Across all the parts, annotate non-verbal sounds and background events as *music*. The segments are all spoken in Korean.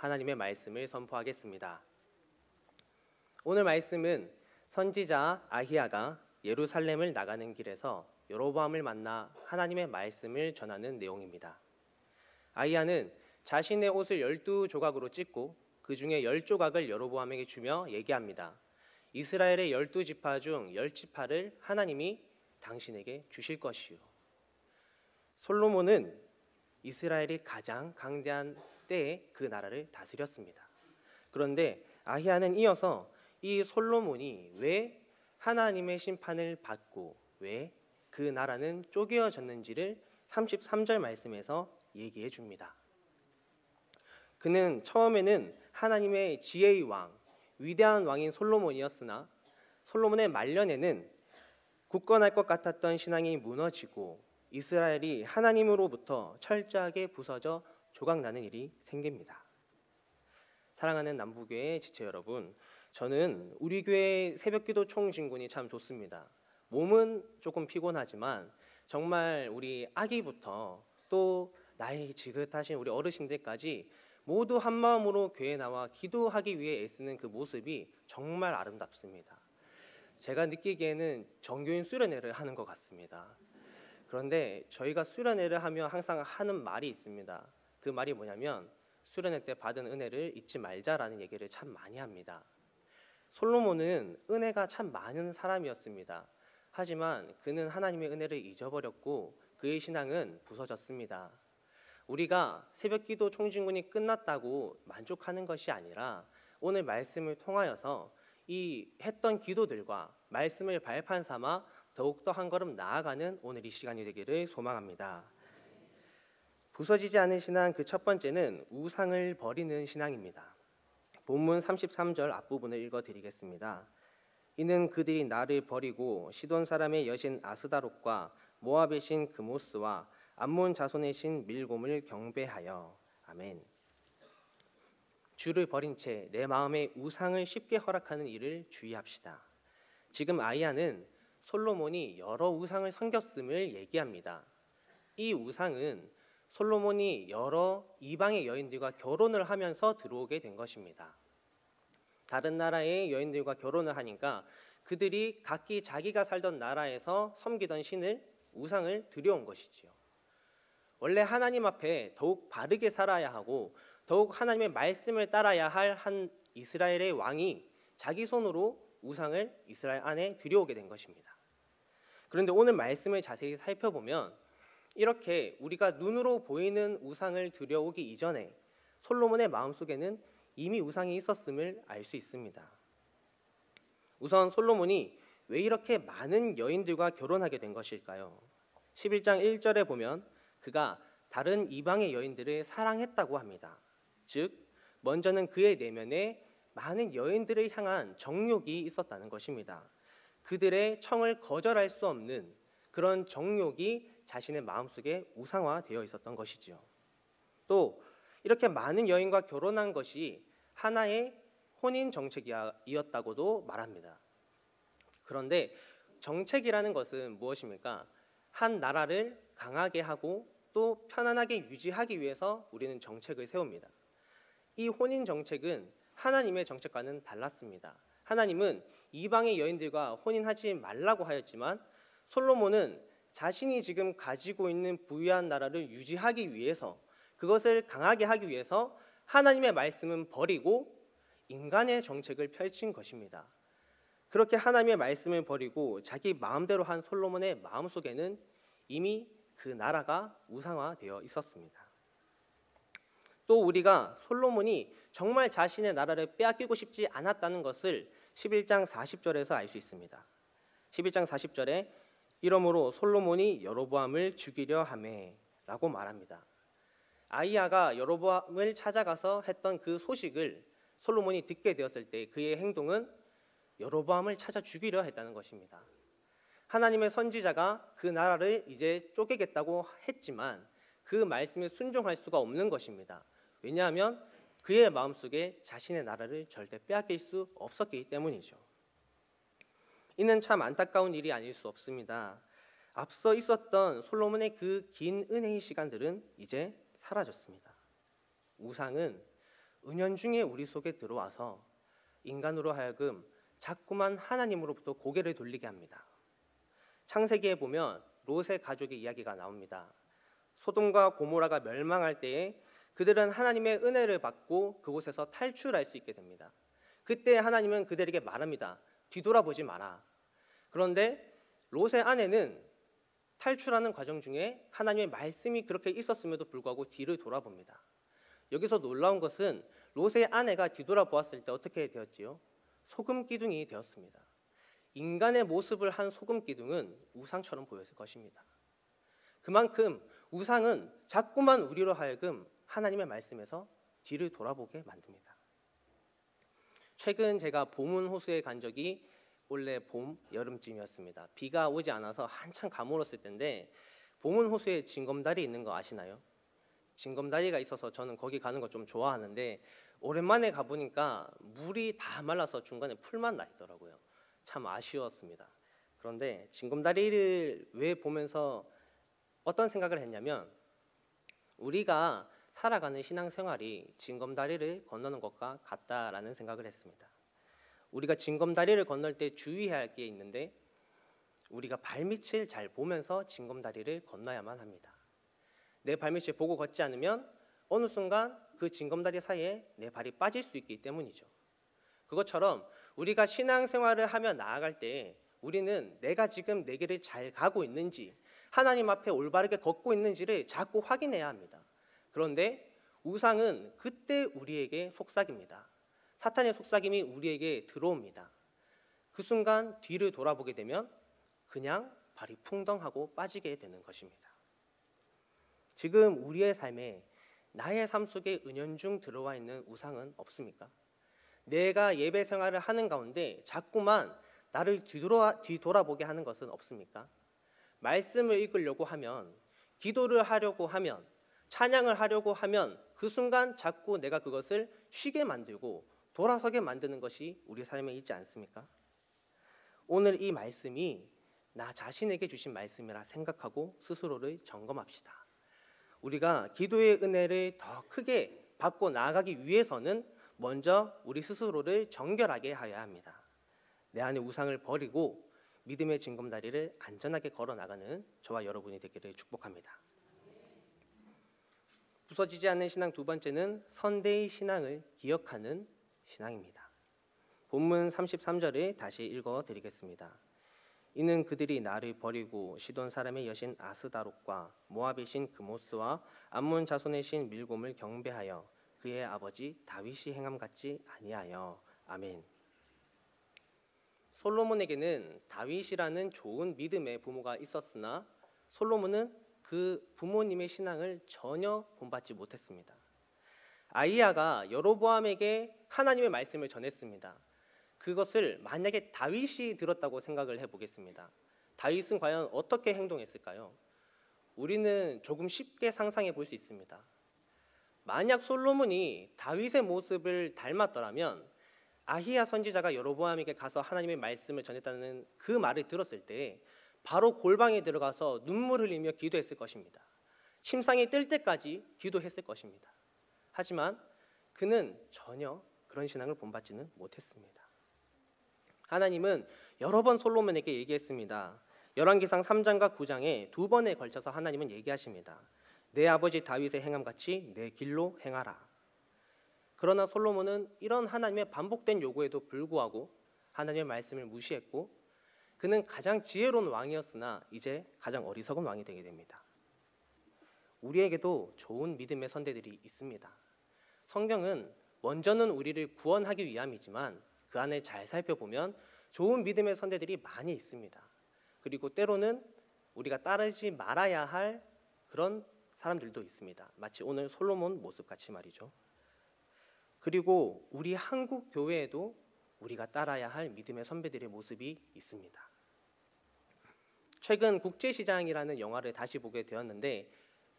하나님의 말씀을 선포하겠습니다. 오늘 말씀은 선지자 아히야가 예루살렘을 나가는 길에서 여로보암을 만나 하나님의 말씀을 전하는 내용입니다. 아히야는 자신의 옷을 열두 조각으로 찢고 그 중에 열 조각을 여로보암에게 주며 얘기합니다. 이스라엘의 열두 지파 중 열 지파를 하나님이 당신에게 주실 것이요. 솔로몬은 이스라엘이 가장 강대한 때에 그 나라를 다스렸습니다. 그런데 아히야는 이어서 이 솔로몬이 왜 하나님의 심판을 받고 왜 그 나라는 쪼개어졌는지를 33절 말씀에서 얘기해 줍니다. 그는 처음에는 하나님의 지혜의 왕, 위대한 왕인 솔로몬이었으나 솔로몬의 말년에는 굳건할 것 같았던 신앙이 무너지고 이스라엘이 하나님으로부터 철저하게 부서져 조각나는 일이 생깁니다. 사랑하는 남부교회 지체 여러분, 저는 우리 교회 새벽기도 총진군이 참 좋습니다. 몸은 조금 피곤하지만 정말 우리 아기부터 또 나이 지긋하신 우리 어르신들까지 모두 한 마음으로 교회에 나와 기도하기 위해 애쓰는 그 모습이 정말 아름답습니다. 제가 느끼기에는 정교인 수련회를 하는 것 같습니다. 그런데 저희가 수련회를 하며 항상 하는 말이 있습니다. 그 말이 뭐냐면 수련회 때 받은 은혜를 잊지 말자라는 얘기를 참 많이 합니다. 솔로몬은 은혜가 참 많은 사람이었습니다. 하지만 그는 하나님의 은혜를 잊어버렸고 그의 신앙은 부서졌습니다. 우리가 새벽 기도 총진군이 끝났다고 만족하는 것이 아니라 오늘 말씀을 통하여서 이 했던 기도들과 말씀을 발판 삼아 더욱더 한 걸음 나아가는 오늘 이 시간이 되기를 소망합니다. 부서지지 않은 신앙 그 첫 번째는 우상을 버리는 신앙입니다. 본문 33절 앞부분을 읽어 드리겠습니다. 이는 그들이 나를 버리고 시돈 사람의 여신 아스다롯과 모압의 신 그모스와 암몬 자손의 신 밀곰을 경배하여 아멘. 주를 버린 채 내 마음의 우상을 쉽게 허락하는 일을 주의합시다. 지금 아이야는 솔로몬이 여러 우상을 섬겼음을 얘기합니다. 이 우상은 솔로몬이 여러 이방의 여인들과 결혼을 하면서 들어오게 된 것입니다. 다른 나라의 여인들과 결혼을 하니까 그들이 각기 자기가 살던 나라에서 섬기던 신을 우상을 들여온 것이지요. 원래 하나님 앞에 더욱 바르게 살아야 하고 더욱 하나님의 말씀을 따라야 할 한 이스라엘의 왕이 자기 손으로 우상을 이스라엘 안에 들여오게 된 것입니다. 그런데 오늘 말씀을 자세히 살펴보면 이렇게 우리가 눈으로 보이는 우상을 들여오기 이전에 솔로몬의 마음속에는 이미 우상이 있었음을 알 수 있습니다. 우선 솔로몬이 왜 이렇게 많은 여인들과 결혼하게 된 것일까요? 11장 1절에 보면 그가 다른 이방의 여인들을 사랑했다고 합니다. 즉, 먼저는 그의 내면에 많은 여인들을 향한 정욕이 있었다는 것입니다. 그들의 청을 거절할 수 없는 그런 정욕이 자신의 마음속에 우상화되어 있었던 것이지요. 또 이렇게 많은 여인과 결혼한 것이 하나의 혼인 정책이었다고도 말합니다. 그런데 정책이라는 것은 무엇입니까? 한 나라를 강하게 하고 또 편안하게 유지하기 위해서 우리는 정책을 세웁니다. 이 혼인 정책은 하나님의 정책과는 달랐습니다. 하나님은 이방의 여인들과 혼인하지 말라고 하였지만 솔로몬은 자신이 지금 가지고 있는 부유한 나라를 유지하기 위해서 그것을 강하게 하기 위해서 하나님의 말씀은 버리고 인간의 정책을 펼친 것입니다. 그렇게 하나님의 말씀을 버리고 자기 마음대로 한 솔로몬의 마음속에는 이미 그 나라가 우상화되어 있었습니다. 또 우리가 솔로몬이 정말 자신의 나라를 빼앗기고 싶지 않았다는 것을 11장 40절에서 알 수 있습니다. 11장 40절에 이러므로 솔로몬이 여로보암을 죽이려 함에라고 말합니다. 아이야가 여로보암을 찾아가서 했던 그 소식을 솔로몬이 듣게 되었을 때 그의 행동은 여로보암을 찾아 죽이려 했다는 것입니다. 하나님의 선지자가 그 나라를 이제 쪼개겠다고 했지만 그 말씀에 순종할 수가 없는 것입니다. 왜냐하면 그의 마음속에 자신의 나라를 절대 빼앗길 수 없었기 때문이죠. 이는 참 안타까운 일이 아닐 수 없습니다. 앞서 있었던 솔로몬의 그 긴 은혜의 시간들은 이제 사라졌습니다. 우상은 은연중에 우리 속에 들어와서 인간으로 하여금 자꾸만 하나님으로부터 고개를 돌리게 합니다. 창세기에 보면 롯의 가족의 이야기가 나옵니다. 소돔과 고모라가 멸망할 때에 그들은 하나님의 은혜를 받고 그곳에서 탈출할 수 있게 됩니다. 그때 하나님은 그들에게 말합니다. 뒤돌아보지 마라. 그런데 롯의 아내는 탈출하는 과정 중에 하나님의 말씀이 그렇게 있었음에도 불구하고 뒤를 돌아봅니다. 여기서 놀라운 것은 롯의 아내가 뒤돌아보았을 때 어떻게 되었지요? 소금 기둥이 되었습니다. 인간의 모습을 한 소금 기둥은 우상처럼 보였을 것입니다. 그만큼 우상은 자꾸만 우리로 하여금 하나님의 말씀에서 뒤를 돌아보게 만듭니다. 최근 제가 보문 호수에 간 적이 원래 봄 여름쯤이었습니다. 비가 오지 않아서 한참 가물었을 때인데 보문 호수에 징검다리 있는 거 아시나요? 징검다리가 있어서 저는 거기 가는 거 좀 좋아하는데 오랜만에 가보니까 물이 다 말라서 중간에 풀만 나 있더라고요. 참 아쉬웠습니다. 그런데 징검다리를 왜 보면서 어떤 생각을 했냐면 우리가 살아가는 신앙생활이 징검다리를 건너는 것과 같다라는 생각을 했습니다. 우리가 징검다리를 건널 때 주의해야 할 게 있는데 우리가 발밑을 잘 보면서 징검다리를 건너야만 합니다. 내 발밑을 보고 걷지 않으면 어느 순간 그 징검다리 사이에 내 발이 빠질 수 있기 때문이죠. 그것처럼 우리가 신앙생활을 하며 나아갈 때 우리는 내가 지금 내 길을 잘 가고 있는지 하나님 앞에 올바르게 걷고 있는지를 자꾸 확인해야 합니다. 그런데 우상은 그때 우리에게 속삭입니다. 사탄의 속삭임이 우리에게 들어옵니다. 그 순간 뒤를 돌아보게 되면 그냥 발이 풍덩하고 빠지게 되는 것입니다. 지금 우리의 삶에 나의 삶 속에 은연중 들어와 있는 우상은 없습니까? 내가 예배 생활을 하는 가운데 자꾸만 나를 뒤돌아, 뒤돌아보게 하는 것은 없습니까? 말씀을 읽으려고 하면, 기도를 하려고 하면, 찬양을 하려고 하면 그 순간 자꾸 내가 그것을 쉬게 만들고 돌아서게 만드는 것이 우리 삶에 있지 않습니까? 오늘 이 말씀이 나 자신에게 주신 말씀이라 생각하고 스스로를 점검합시다. 우리가 기도의 은혜를 더 크게 받고 나아가기 위해서는 먼저 우리 스스로를 정결하게 하여야 합니다. 내 안의 우상을 버리고 믿음의 징검다리를 안전하게 걸어 나가는 저와 여러분이 되기를 축복합니다. 부서지지 않는 신앙 두 번째는 선대의 신앙을 기억하는 신앙입니다. 본문 33절을 다시 읽어 드리겠습니다. 이는 그들이 나를 버리고 시돈 사람의 여신 아스다롯과 모압의 신 그모스와 암몬 자손의 신 밀곰을 경배하여 그의 아버지 다윗이 행함 같지 아니하여 아멘. 솔로몬에게는 다윗이라는 좋은 믿음의 부모가 있었으나 솔로몬은 그 부모님의 신앙을 전혀 본받지 못했습니다. 아이야가 여로보암에게 하나님의 말씀을 전했습니다. 그것을 만약에 다윗이 들었다고 생각을 해보겠습니다. 다윗은 과연 어떻게 행동했을까요? 우리는 조금 쉽게 상상해 볼 수 있습니다. 만약 솔로몬이 다윗의 모습을 닮았더라면 아히야 선지자가 여로보암에게 가서 하나님의 말씀을 전했다는 그 말을 들었을 때 바로 골방에 들어가서 눈물 흘리며 기도했을 것입니다. 침상이 뜰 때까지 기도했을 것입니다. 하지만 그는 전혀 그런 신앙을 본받지는 못했습니다. 하나님은 여러 번 솔로몬에게 얘기했습니다. 열왕기상 3장과 9장에 두 번에 걸쳐서 하나님은 얘기하십니다. 내 아버지 다윗의 행함 같이 내 길로 행하라. 그러나 솔로몬은 이런 하나님의 반복된 요구에도 불구하고 하나님의 말씀을 무시했고 그는 가장 지혜로운 왕이었으나 이제 가장 어리석은 왕이 되게 됩니다. 우리에게도 좋은 믿음의 선대들이 있습니다. 성경은 먼저는 우리를 구원하기 위함이지만 그 안에 잘 살펴보면 좋은 믿음의 선대들이 많이 있습니다. 그리고 때로는 우리가 따르지 말아야 할 그런 사람들도 있습니다. 마치 오늘 솔로몬 모습 같이 말이죠. 그리고 우리 한국 교회에도 우리가 따라야 할 믿음의 선배들의 모습이 있습니다. 최근 국제시장이라는 영화를 다시 보게 되었는데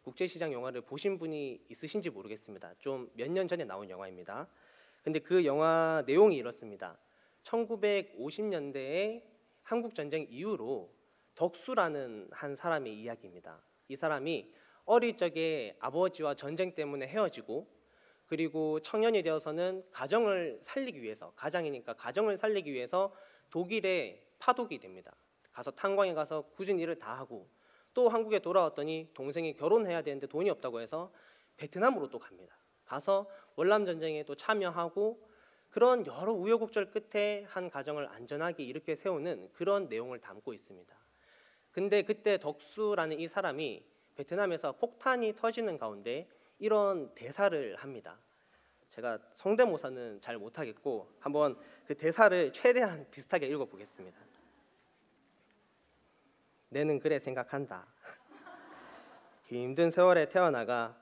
국제시장 영화를 보신 분이 있으신지 모르겠습니다. 좀 몇 년 전에 나온 영화입니다. 근데 그 영화 내용이 이렇습니다. 1950년대에 한국 전쟁 이후로 덕수라는 한 사람의 이야기입니다. 이 사람이 어릴 적에 아버지와 전쟁 때문에 헤어지고 그리고 청년이 되어서는 가정을 살리기 위해서 가장이니까 가정을 살리기 위해서 독일에 파독이 됩니다. 가서 탄광에 가서 굳은 일을 다 하고 또 한국에 돌아왔더니 동생이 결혼해야 되는데 돈이 없다고 해서 베트남으로 또 갑니다. 가서 월남 전쟁에 또 참여하고 그런 여러 우여곡절 끝에 한 가정을 안전하게 이렇게 세우는 그런 내용을 담고 있습니다. 근데 그때 덕수라는 이 사람이 베트남에서 폭탄이 터지는 가운데 이런 대사를 합니다. 제가 성대모사는 잘 못하겠고 한번 그 대사를 최대한 *laughs* 비슷하게 읽어보겠습니다. 내는 그래 생각한다. *laughs* 힘든 세월에 태어나가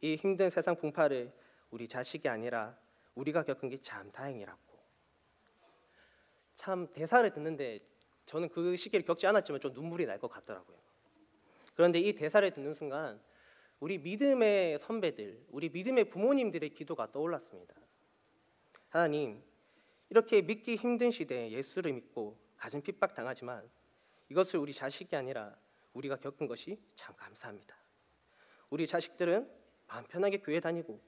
이 힘든 세상 풍파를 우리 자식이 아니라 우리가 겪은 게 참 다행이라고. 참 대사를 듣는데 저는 그 시기를 겪지 않았지만 좀 눈물이 날 것 같더라고요. 그런데 이 대사를 듣는 순간 우리 믿음의 선배들, 우리 믿음의 부모님들의 기도가 떠올랐습니다. 하나님, 이렇게 믿기 힘든 시대에 예수를 믿고 가진 핍박 당하지만 이것을 우리 자식이 아니라 우리가 겪은 것이 참 감사합니다. 우리 자식들은 마음 편하게 교회 다니고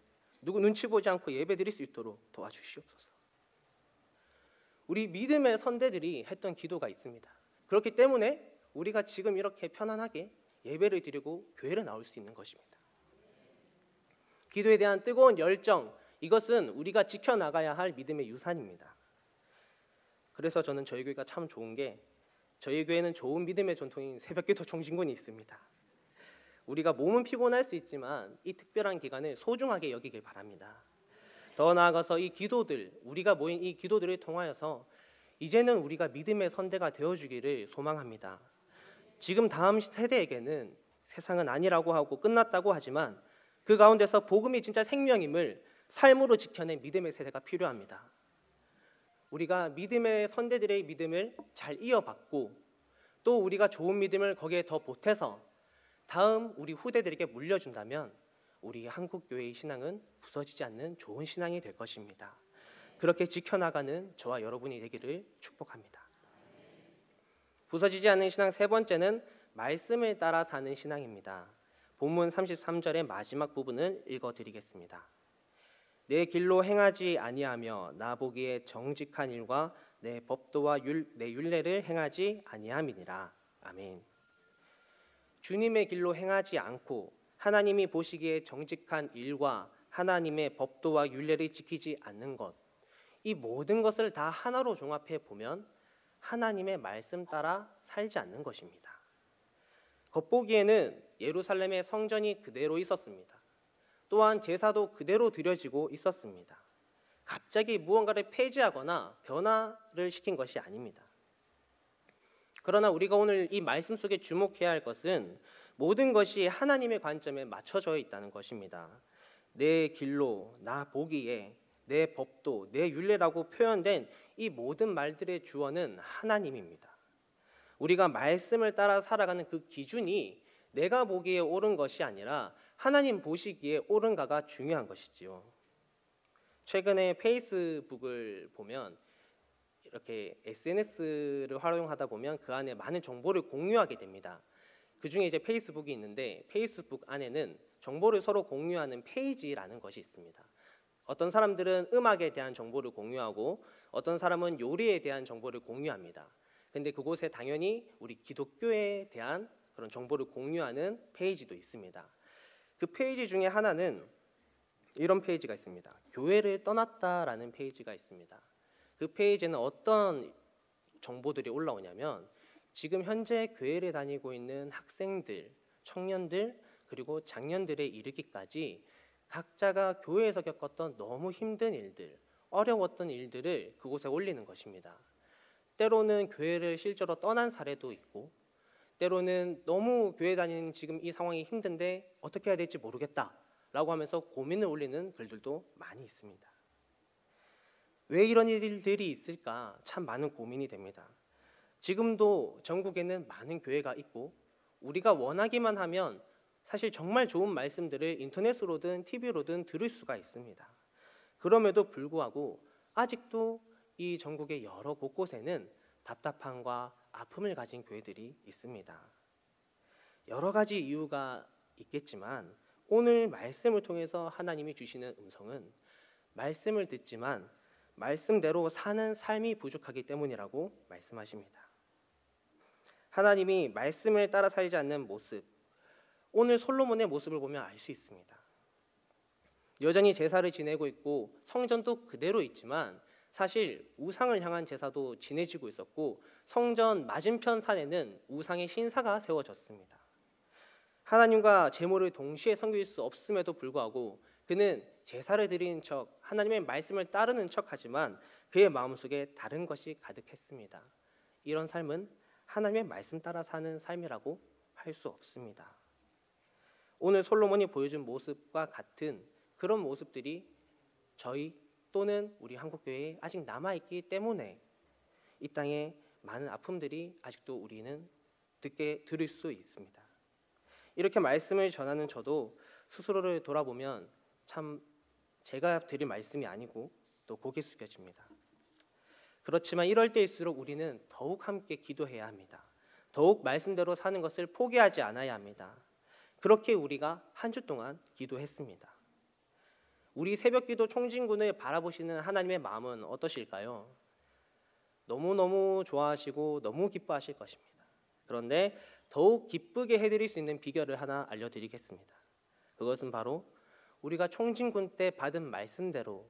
누구 눈치 보지 않고 예배 드릴 수 있도록 도와주시옵소서. 우리 믿음의 선대들이 했던 기도가 있습니다. 그렇기 때문에 우리가 지금 이렇게 편안하게 예배를 드리고 교회를 나올 수 있는 것입니다. 기도에 대한 뜨거운 열정, 이것은 우리가 지켜나가야 할 믿음의 유산입니다. 그래서 저는 저희 교회가 참 좋은 게 저희 교회는 좋은 믿음의 전통인 새벽기도 총진군이 있습니다. 우리가 몸은 피곤할 수 있지만 이 특별한 기간을 소중하게 여기길 바랍니다. 더 나아가서 이 기도들, 우리가 모인 이 기도들을 통하여서 이제는 우리가 믿음의 선대가 되어 주기를 소망합니다. 지금 다음 세대에게는 세상은 아니라고 하고 끝났다고 하지만 그 가운데서 복음이 진짜 생명임을 삶으로 지켜낸 믿음의 세대가 필요합니다. 우리가 믿음의 선대들의 믿음을 잘 이어받고 또 우리가 좋은 믿음을 거기에 더 보태서 다음 우리 후대들에게 물려준다면 우리 한국 교회의 신앙은 부서지지 않는 좋은 신앙이 될 것입니다. 그렇게 지켜나가는 저와 여러분이 되기를 축복합니다. 부서지지 않는 신앙 세 번째는 말씀을 따라 사는 신앙입니다. 본문 33절의 마지막 부분을 읽어 드리겠습니다. 내 길로 행하지 아니하며 나 보기에 정직한 일과 내 법도와 율, 내 율례를 행하지 아니함이니라. 아멘. 주님의 길로 행하지 않고 하나님이 보시기에 정직한 일과 하나님의 법도와 율례를 지키지 않는 것, 이 모든 것을 다 하나로 종합해 보면 하나님의 말씀 따라 살지 않는 것입니다. 겉보기에는 예루살렘의 성전이 그대로 있었습니다. 또한 제사도 그대로 드려지고 있었습니다. 갑자기 무언가를 폐지하거나 변화를 시킨 것이 아닙니다. 그러나 우리가 오늘 이 말씀 속에 주목해야 할 것은 모든 것이 하나님의 관점에 맞춰져 있다는 것입니다. 내 길로 나 보기에 내 법도 내 율례라고 표현된 이 모든 말들의 주어는 하나님입니다. 우리가 말씀을 따라 살아가는 그 기준이 내가 보기에 옳은 것이 아니라 하나님 보시기에 옳은가가 중요한 것이지요. 최근에 페이스북을 보면 이렇게 SNS를 활용하다 보면 그 안에 많은 정보를 공유하게 됩니다. 그 중에 이제 페이스북이 있는데 페이스북 안에는 정보를 서로 공유하는 페이지라는 것이 있습니다. 어떤 사람들은 음악에 대한 정보를 공유하고 어떤 사람은 요리에 대한 정보를 공유합니다. 근데 그곳에 당연히 우리 기독교에 대한 그런 정보를 공유하는 페이지도 있습니다. 그 페이지 중에 하나는 이런 페이지가 있습니다. 교회를 떠났다라는 페이지가 있습니다. 그 페이지는 어떤 정보들이 올라오냐면 지금 현재 교회를 다니고 있는 학생들, 청년들 그리고 장년들에 이르기까지 각자가 교회에서 겪었던 너무 힘든 일들, 어려웠던 일들을 그곳에 올리는 것입니다. 때로는 교회를 실제로 떠난 사례도 있고 때로는 너무 교회 다니는 지금 이 상황이 힘든데 어떻게 해야 될지 모르겠다라고 하면서 고민을 올리는 글들도 많이 있습니다. 왜 이런 일들이 있을까 참 많은 고민이 됩니다. 지금도 전국에는 많은 교회가 있고 우리가 원하기만 하면 사실 정말 좋은 말씀들을 인터넷으로든 TV로든 들을 수가 있습니다. 그럼에도 불구하고 아직도 이 전국의 여러 곳곳에는 답답함과 아픔을 가진 교회들이 있습니다. 여러 가지 이유가 있겠지만 오늘 말씀을 통해서 하나님이 주시는 음성은 말씀을 듣지만 말씀대로 사는 삶이 부족하기 때문이라고 말씀하십니다. 하나님이 말씀을 따라 살지 않는 모습, 오늘 솔로몬의 모습을 보면 알 수 있습니다. 여전히 제사를 지내고 있고 성전도 그대로 있지만 사실 우상을 향한 제사도 지내지고 있었고 성전 맞은편 산에는 우상의 신사가 세워졌습니다. 하나님과 제물을 동시에 섬길 수 없음에도 불구하고 그는 제사를 드리는 척 하나님의 말씀을 따르는 척하지만 그의 마음속에 다른 것이 가득했습니다. 이런 삶은 하나님의 말씀 따라 사는 삶이라고 할 수 없습니다. 오늘 솔로몬이 보여준 모습과 같은 그런 모습들이 저희 또는 우리 한국 교회에 아직 남아 있기 때문에 이 땅에 많은 아픔들이 아직도 우리는 듣게 들을 수 있습니다. 이렇게 말씀을 전하는 저도 스스로를 돌아보면 참 제가 드릴 말씀이 아니고 또 고개 숙여집니다. 그렇지만 이럴 때일수록 우리는 더욱 함께 기도해야 합니다. 더욱 말씀대로 사는 것을 포기하지 않아야 합니다. 그렇게 우리가 한 주 동안 기도했습니다. 우리 새벽기도 총진군을 바라보시는 하나님의 마음은 어떠실까요? 너무너무 좋아하시고 너무 기뻐하실 것입니다. 그런데 더욱 기쁘게 해드릴 수 있는 비결을 하나 알려드리겠습니다. 그것은 바로 우리가 총진군 때 받은 말씀대로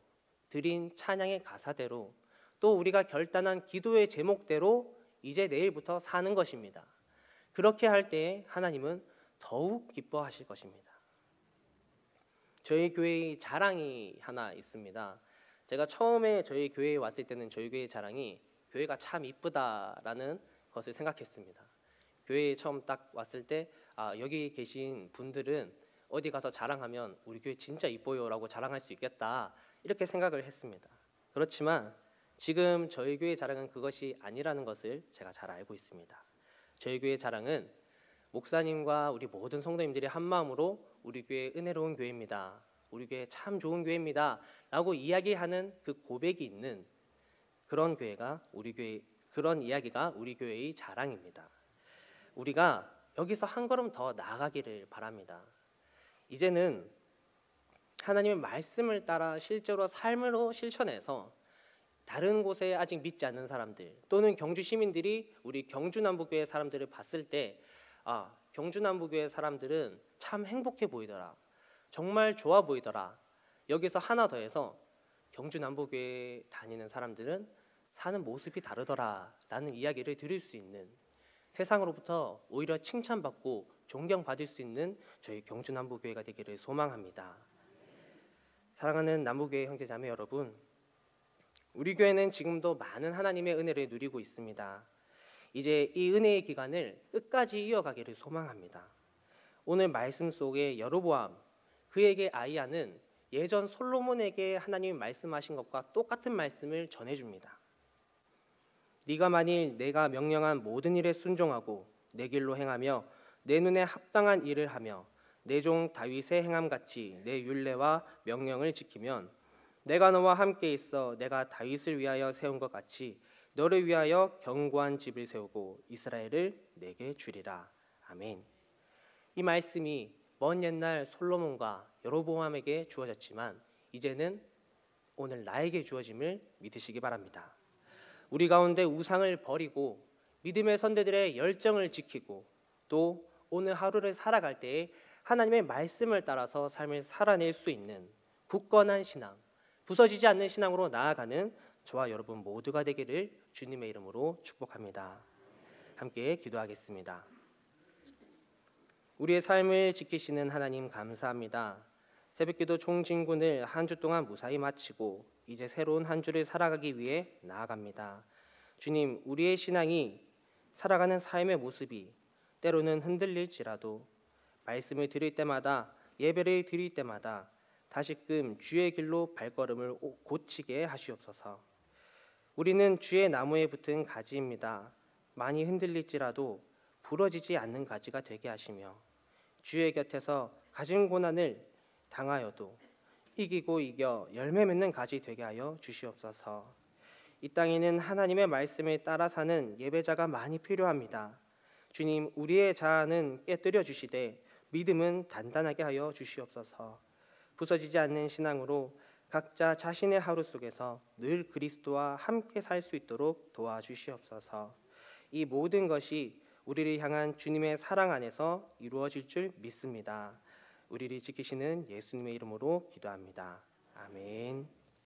드린 찬양의 가사대로 또 우리가 결단한 기도의 제목대로 이제 내일부터 사는 것입니다. 그렇게 할 때 하나님은 더욱 기뻐하실 것입니다. 저희 교회의 자랑이 하나 있습니다. 제가 처음에 저희 교회에 왔을 때는 저희 교회 자랑이 교회가 참 이쁘다라는 것을 생각했습니다. 교회에 처음 딱 왔을 때 아, 여기 계신 분들은 어디 가서 자랑하면 우리 교회 진짜 이뻐요라고 자랑할 수 있겠다 이렇게 생각을 했습니다. 그렇지만 지금 저희 교회 자랑은 그것이 아니라는 것을 제가 잘 알고 있습니다. 저희 교회 자랑은 목사님과 우리 모든 성도님들이 한 마음으로 우리 교회 은혜로운 교회입니다. 우리 교회 참 좋은 교회입니다. 라고 이야기하는 그 고백이 있는 그런 교회가 우리 교회 그런 이야기가 우리 교회의 자랑입니다. 우리가 여기서 한 걸음 더 나아가기를 바랍니다. 이제는 하나님의 말씀을 따라 실제로 삶으로 실천해서 다른 곳에 아직 믿지 않는 사람들 또는 경주 시민들이 우리 경주 남부교회 사람들을 봤을 때 아, 경주 남부교회 사람들은 참 행복해 보이더라. 정말 좋아 보이더라. 여기서 하나 더해서 경주 남부교회 다니는 사람들은 사는 모습이 다르더라라는 이야기를 들을 수 있는 세상으로부터 오히려 칭찬받고 존경받을 수 있는 저희 경주 남부교회가 되기를 소망합니다. 사랑하는 남부교회 형제자매 여러분, 우리 교회는 지금도 많은 하나님의 은혜를 누리고 있습니다. 이제 이 은혜의 기간을 끝까지 이어가기를 소망합니다. 오늘 말씀 속에 여로보암 그에게 아이야는 예전 솔로몬에게 하나님이 말씀하신 것과 똑같은 말씀을 전해줍니다. 네가 만일 내가 명령한 모든 일에 순종하고 내 길로 행하며 내 눈에 합당한 일을 하며 내 종 다윗의 행함 같이 내 율례와 명령을 지키면 내가 너와 함께 있어 내가 다윗을 위하여 세운 것 같이 너를 위하여 견고한 집을 세우고 이스라엘을 내게 주리라. 아멘. 이 말씀이 먼 옛날 솔로몬과 여로보암에게 주어졌지만 이제는 오늘 나에게 주어짐을 믿으시기 바랍니다. 우리 가운데 우상을 버리고 믿음의 선대들의 열정을 지키고 또 오늘 하루를 살아갈 때에 하나님의 말씀을 따라서 삶을 살아낼 수 있는 굳건한 신앙, 부서지지 않는 신앙으로 나아가는 저와 여러분 모두가 되기를 주님의 이름으로 축복합니다. 함께 기도하겠습니다. 우리의 삶을 지키시는 하나님 감사합니다. 새벽기도 총진군을 한 주 동안 무사히 마치고 이제 새로운 한 주를 살아가기 위해 나아갑니다. 주님, 우리의 신앙이 살아가는 삶의 모습이 때로는 흔들릴지라도 말씀을 드릴 때마다 예배를 드릴 때마다 다시금 주의 길로 발걸음을 고치게 하시옵소서. 우리는 주의 나무에 붙은 가지입니다. 많이 흔들릴지라도 부러지지 않는 가지가 되게 하시며 주의 곁에서 가진 고난을 당하여도 이기고 이겨 열매 맺는 가지 되게 하여 주시옵소서. 이 땅에는 하나님의 말씀에 따라 사는 예배자가 많이 필요합니다. 주님, 우리의 자아는 깨뜨려 주시되 믿음은 단단하게 하여 주시옵소서. 부서지지 않는 신앙으로 각자 자신의 하루 속에서 늘 그리스도와 함께 살 수 있도록 도와주시옵소서. 이 모든 것이 우리를 향한 주님의 사랑 안에서 이루어질 줄 믿습니다. 우리를 지키시는 예수님의 이름으로 기도합니다. 아멘.